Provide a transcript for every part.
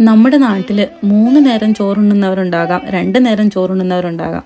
നമ്മുടെ നാട്ടിൽ മൂന്ന് നേരം ചോറുണ്ണുന്നവരുണ്ടാകാം രണ്ട് നേരം ചോറുണ്ണുന്നവരുണ്ടാകാം.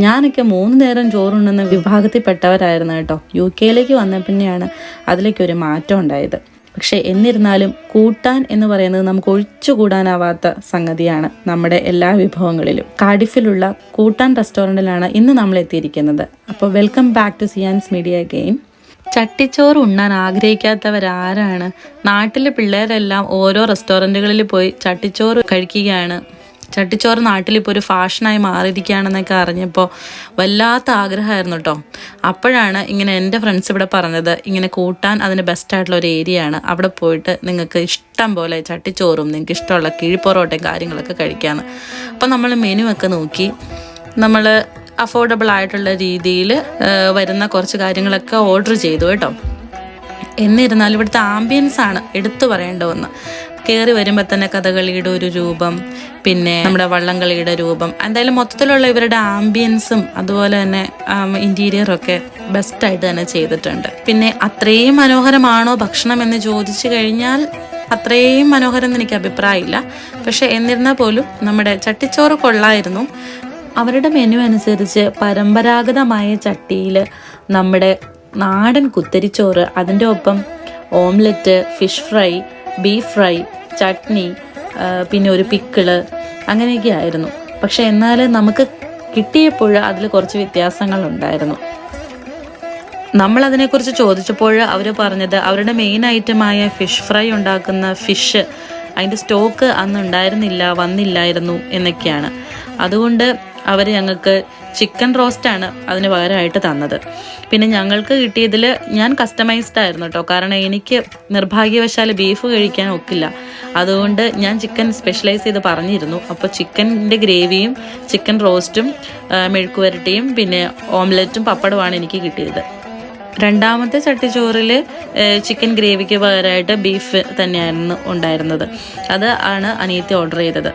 ഞാനൊക്കെ മൂന്ന് നേരം ചോറുണ്ണുന്ന വിഭാഗത്തിൽപ്പെട്ടവരായിരുന്നു കേട്ടോ. യു കെയിലേക്ക് വന്ന പിന്നെയാണ് അതിലേക്കൊരു മാറ്റം ഉണ്ടായത്. പക്ഷേ എന്നിരുന്നാലും കൂട്ടാൻ എന്ന് പറയുന്നത് നമുക്ക് ഒഴിച്ചുകൂടാനാവാത്ത സംഗതിയാണ് നമ്മുടെ എല്ലാ വിഭവങ്ങളിലും. കാഡിഫിലുള്ള കൂട്ടാൻ റെസ്റ്റോറന്റിലാണ് ഇന്ന് നമ്മൾ എത്തിയിരിക്കുന്നത്. അപ്പോൾ വെൽക്കം ബാക്ക് ടു സിയാൻസ് മീഡിയ ഗെയിം. ചട്ടിച്ചോറ് ഉണ്ണാൻ ആഗ്രഹിക്കാത്തവരാരാണ്? നാട്ടിലെ പിള്ളേരെല്ലാം ഓരോ റെസ്റ്റോറന്റുകളിൽ പോയി ചട്ടിച്ചോറ് കഴിക്കുകയാണ്. ചട്ടിച്ചോറ് നാട്ടിൽ ഇപ്പോൾ ഒരു ഫാഷനായി മാറിയിരിക്കുകയാണെന്നൊക്കെ അറിഞ്ഞപ്പോൾ വല്ലാത്ത ആഗ്രഹമായിരുന്നു കേട്ടോ അപ്പോഴാണ് ഇങ്ങനെ എന്റെ ഫ്രണ്ട്സ് ഇവിടെ പറഞ്ഞത് ഇങ്ങനെ കൂട്ടാൻ അതിന് ബെസ്റ്റായിട്ടുള്ള ഒരു ഏരിയ ആണ്. അവിടെ പോയിട്ട് നിങ്ങൾക്ക് ഇഷ്ടം പോലെ ചട്ടിച്ചോറും നിങ്ങൾക്ക് ഇഷ്ടമുള്ള കിഴിപ്പൊറോട്ടയും കാര്യങ്ങളൊക്കെ കഴിക്കാമെന്ന് അപ്പോൾ നമ്മൾ മെനു ഒക്കെ നോക്കി. നമ്മൾ അഫോർഡബിൾ ആയിട്ടുള്ള രീതിയിൽ വരുന്ന കുറച്ച് കാര്യങ്ങളൊക്കെ ഓർഡർ ചെയ്തു കേട്ടോ. എന്നിരുന്നാലും ഇവിടുത്തെ ആംബിയൻസ് ആണ് എടുത്തു പറയേണ്ട ഒന്ന്. കയറി വരുമ്പോൾ തന്നെ കഥകളിയുടെ ഒരു രൂപം പിന്നെ നമ്മുടെ വള്ളംകളിയുടെ രൂപം. എന്തായാലും മൊത്തത്തിലുള്ള ഇവരുടെ ആംബിയൻസും അതുപോലെ തന്നെ ഇന്റീരിയറൊക്കെ ബെസ്റ്റായിട്ട് തന്നെ ചെയ്തിട്ടുണ്ട്. പിന്നെ അത്രയും മനോഹരമാണോ ഭക്ഷണം എന്ന് ചോദിച്ചു കഴിഞ്ഞാൽ അത്രയും മനോഹരം എന്ന് എനിക്ക് അഭിപ്രായമില്ല. പക്ഷെ എന്നിരുന്നാൽ പോലും നമ്മുടെ ചട്ടിച്ചോറ് കൊള്ളായിരുന്നു. അവരുടെ മെനു അനുസരിച്ച് പരമ്പരാഗതമായ ചട്ടിയിൽ നമ്മുടെ നാടൻ കുത്തരിച്ചോറ് അതിന്റെ ഒപ്പം omelette fish fry beef fry chutney പിന്നെ ഒരു പിക്കിൾ അങ്ങനെയൊക്കെ ആയിരുന്നു. പക്ഷെ എന്നാൽ നമുക്ക് കിട്ടിയപ്പോൾ അതിൽ കുറച്ച് വ്യത്യാസങ്ങളുണ്ടായിരുന്നു. നമ്മൾ അതിനെക്കുറിച്ച് ചോദിച്ചപ്പോൾ അവർ പറഞ്ഞത് അവരുടെ മെയിൻ ഐറ്റമായ ഫിഷ് ഫ്രൈ ഉണ്ടാക്കുന്ന ഫിഷ് അതിന്റെ സ്റ്റോക്ക് അന്ന് ഉണ്ടായിരുന്നില്ല വന്നില്ലായിരുന്നു എന്നൊക്കെയാണ്. അതുകൊണ്ട് അവർ ഞങ്ങൾക്ക് ചിക്കൻ റോസ്റ്റാണ് അതിന് പകരമായിട്ട് തന്നത്. പിന്നെ ഞങ്ങൾക്ക് കിട്ടിയതിൽ ഞാൻ കസ്റ്റമൈസ്ഡ് ആയിരുന്നു കേട്ടോ കാരണം എനിക്ക് നിർഭാഗ്യവശാൽ ബീഫ് കഴിക്കാൻ ഒക്കില്ല. അതുകൊണ്ട് ഞാൻ ചിക്കൻ സ്പെഷ്യലൈസ് ചെയ്ത് പറഞ്ഞിരുന്നു. അപ്പോൾ ചിക്കന്റെ ഗ്രേവിയും ചിക്കൻ റോസ്റ്റും മെഴുക്കുവരട്ടിയും പിന്നെ ഓംലെറ്റും പപ്പടവുമാണ് എനിക്ക് കിട്ടിയത്. രണ്ടാമത്തെ ചട്ടിച്ചോറിൽ ചിക്കൻ ഗ്രേവിക്ക് പകരമായിട്ട് ബീഫ് തന്നെയായിരുന്നു ഉണ്ടായിരുന്നത്. അത് ആണ് അനിയത്തി ഓർഡർ ചെയ്തത്.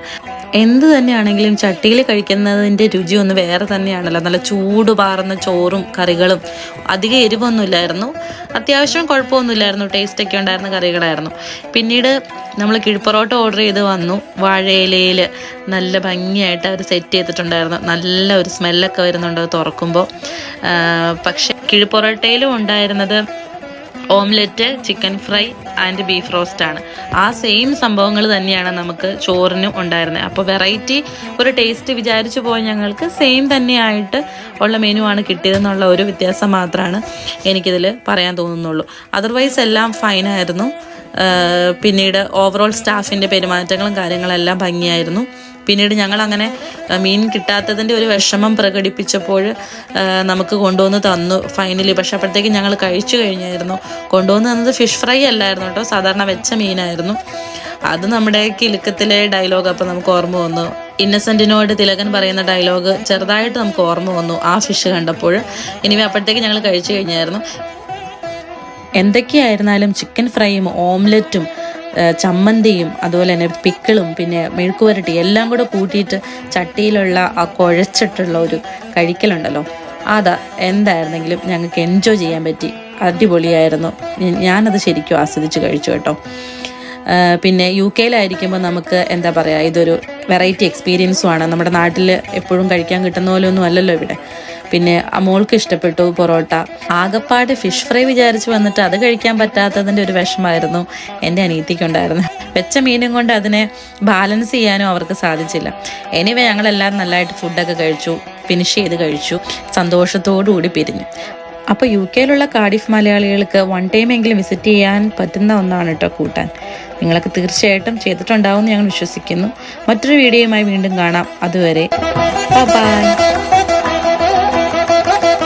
എന്ത് തന്നെയാണെങ്കിലും ചട്ടിയിൽ കഴിക്കുന്നതിന്റെ രുചി ഒന്ന് വേറെ തന്നെയാണല്ലോ. നല്ല ചൂട് പാറുന്ന ചോറും കറികളും. അധികം എരിവൊന്നുമില്ലായിരുന്നു. അത്യാവശ്യം കുഴപ്പമൊന്നുമില്ലായിരുന്നു. ടേസ്റ്റൊക്കെ ഉണ്ടായിരുന്ന കറികളായിരുന്നു. പിന്നീട് നമ്മൾ കിഴിപ്പൊറോട്ട ഓർഡർ ചെയ്ത് വന്നു. വാഴയിലയിൽ നല്ല ഭംഗിയായിട്ട് അവർ സെറ്റ് ചെയ്തിട്ടുണ്ടായിരുന്നു. നല്ല ഒരു സ്മെല്ലൊക്കെ വരുന്നുണ്ട് തുറക്കുമ്പോൾ പക്ഷേ കിഴിപ്പൊറോട്ടയിലും ഉണ്ടായിരുന്നത് omelette chicken fry and beef roast ആണ്. ആ സെയിം സംഭവങ്ങൾ തന്നെയാണ് നമുക്ക് ചോറിനും ഉണ്ടായിരുന്നത് അപ്പോൾ വെറൈറ്റി ഒരു ടേസ്റ്റ് വിചാരിച്ചു പോയ ഞങ്ങൾക്ക് സെയിം തന്നെയായിട്ട് ഉള്ള മെനു ആണ് കിട്ടിയതെന്നുള്ള ഒരു വ്യത്യാസം മാത്രമാണ് എനിക്കിതിൽ പറയാൻ തോന്നുന്നുള്ളൂ. അതർവൈസ് എല്ലാം ഫൈനായിരുന്നു പിന്നീട് ഓവറോൾ സ്റ്റാഫിന്റെ പെരുമാറ്റങ്ങളും കാര്യങ്ങളെല്ലാം ഭംഗിയായിരുന്നു. പിന്നീട് ഞങ്ങൾ അങ്ങനെ മീൻ കിട്ടാത്തതിന്റെ ഒരു വിഷമം പ്രകടിപ്പിച്ചപ്പോൾ നമുക്ക് കൊണ്ടുവന്ന് തന്നു ഫൈനലി പക്ഷെ അപ്പോഴത്തേക്ക് ഞങ്ങൾ കഴിച്ചു കഴിഞ്ഞായിരുന്നു. കൊണ്ടുവന്ന് തന്നത് ഫിഷ് ഫ്രൈ അല്ലായിരുന്നു കേട്ടോ. സാധാരണ വെച്ച മീനായിരുന്നു. അത് നമ്മുടെ കിലുക്കത്തിലെ ഡയലോഗ് അപ്പം നമുക്ക് ഓർമ്മ വന്നു. ഇന്നസെന്റിനോട് തിലകൻ പറയുന്ന ഡയലോഗ് ചെറുതായിട്ട് നമുക്ക് ഓർമ്മ വന്നു ആ ഫിഷ് കണ്ടപ്പോൾ. ഇനിവേ അപ്പോഴത്തേക്ക് ഞങ്ങൾ കഴിച്ചു കഴിഞ്ഞായിരുന്നു. എന്തൊക്കെയായിരുന്നാലും ചിക്കൻ ഫ്രൈയും ഓംലെറ്റും ചമ്മന്തിയും അതുപോലെ തന്നെ പിക്കിളും പിന്നെ മെഴുക്കുവരട്ടി എല്ലാം കൂടെ കൂട്ടിയിട്ട് ചട്ടിയിലുള്ള ആ കുഴച്ചിട്ടുള്ള ഒരു കഴിക്കലുണ്ടല്ലോ. അതാ എന്തായിരുന്നെങ്കിലും ഞങ്ങൾക്ക് എൻജോയ് ചെയ്യാൻ പറ്റി. അടിപൊളിയായിരുന്നു. ഞാനത് ശരിക്കും ആസ്വദിച്ച് കഴിച്ചു കേട്ടോ. പിന്നെ യു കെയിലായിരിക്കുമ്പോൾ നമുക്ക് എന്താ പറയുക ഇതൊരു വെറൈറ്റി എക്സ്പീരിയൻസുമാണ് നമ്മുടെ നാട്ടിൽ എപ്പോഴും കഴിക്കാൻ കിട്ടുന്ന പോലെ ഒന്നും അല്ലല്ലോ ഇവിടെ. പിന്നെ അമോൾക്ക് മോൾക്ക് ഇഷ്ടപ്പെട്ടു പൊറോട്ട. ആകപ്പാട് ഫിഷ് ഫ്രൈ വിചാരിച്ച് വന്നിട്ട് അത് കഴിക്കാൻ പറ്റാത്തതിന്റെ ഒരു വിഷമായിരുന്നു എന്റെ അനിയത്തിക്കുണ്ടായിരുന്നു വെച്ച മീനും കൊണ്ട് അതിനെ ബാലൻസ് ചെയ്യാനും അവർക്ക് സാധിച്ചില്ല. എനിവേ ഞങ്ങളെല്ലാവരും നല്ലതായിട്ട് ഫുഡൊക്കെ കഴിച്ചു. ഫിനിഷ് ചെയ്ത് കഴിച്ചു. സന്തോഷത്തോടു കൂടി പിരിഞ്ഞു. അപ്പോൾ യു കെയിലുള്ള കാർഡിഫ് മലയാളികൾക്ക് വൺ ടൈം എങ്കിലും വിസിറ്റ് ചെയ്യാൻ പറ്റുന്ന ഒന്നാണ് കേട്ടോ കൂട്ടാൻ. നിങ്ങളൊക്കെ തീർച്ചയായിട്ടും ചെയ്തിട്ടുണ്ടാവും എന്ന് ഞങ്ങൾ വിശ്വസിക്കുന്നു. മറ്റൊരു വീഡിയോയുമായി വീണ്ടും കാണാം. അതുവരെ ബൈ